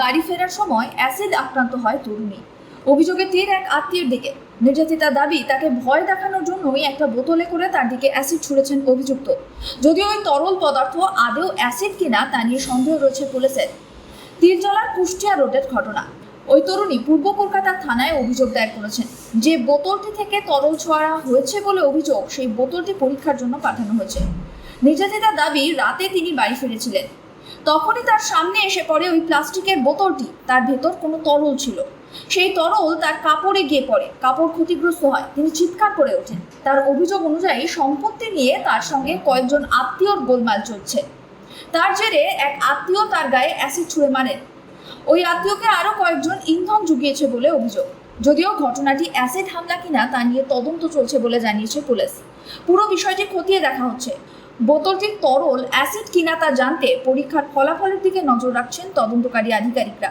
বাড়ি ফেরার সময় অ্যাসিড আক্রান্ত হয় তরুণী। অভিযোগে তীর এক আত্মীয়ের দিকে। নির্যাতিতা দাবি তাকে ভয় দেখানোর জন্যই একটা বোতলে করে তার দিকে অ্যাসিড ছুঁড়েছেন অভিযুক্ত। যদিও ওই তরল পদার্থ আদৌ অ্যাসিড কিনা তা নিয়ে সন্দেহ রয়েছে পুলিশের। তীরজলার কুষ্টিয়া রোডের ঘটনা। ওই তরুণী পূর্ব কলকাতা থানায় অভিযোগ দায়ের করেছেন। যে বোতলটি থেকে তরল ছোঁয়া হয়েছে বলে অভিযোগ সেই বোতলটি পরীক্ষার জন্য পাঠানো হয়েছে। নির্যাতিতার দাবি রাতে তিনি বাড়ি ফিরেছিলেন। তখনই তার সামনে এসে পড়ে ওই প্লাস্টিকের বোতলটি। তার ভেতর কোনো তরল ছিল। সেই তরল তার কাপড়ে গিয়ে পড়ে। কাপড় ক্ষতিগ্রস্ত হয়। তিনি চিৎকার করে ওঠেন। তার অভিযোগ অনুযায়ী সম্পত্তি নিয়ে তার সঙ্গে কয়েকজন আত্মীয়র গোলমাল চলছে। তার জেরে এক আত্মীয় তার গায়ে অ্যাসিড ছুঁড়ে মারেন ওই আত্মীয়কে আরও কয়েকজন ইন্ধন জুগিয়েছে বলে অভিযোগ। যদিও ঘটনাটি অ্যাসিড হামলা কিনা তা নিয়ে তদন্ত চলছে বলে জানিয়েছে পুলিশ। পুরো বিষয়টি খতিয়ে দেখা হচ্ছে। বোতলটির তরল অ্যাসিড কিনা তা জানতে পরীক্ষার ফলাফলের দিকে নজর রাখছেন তদন্তকারী আধিকারিকরা।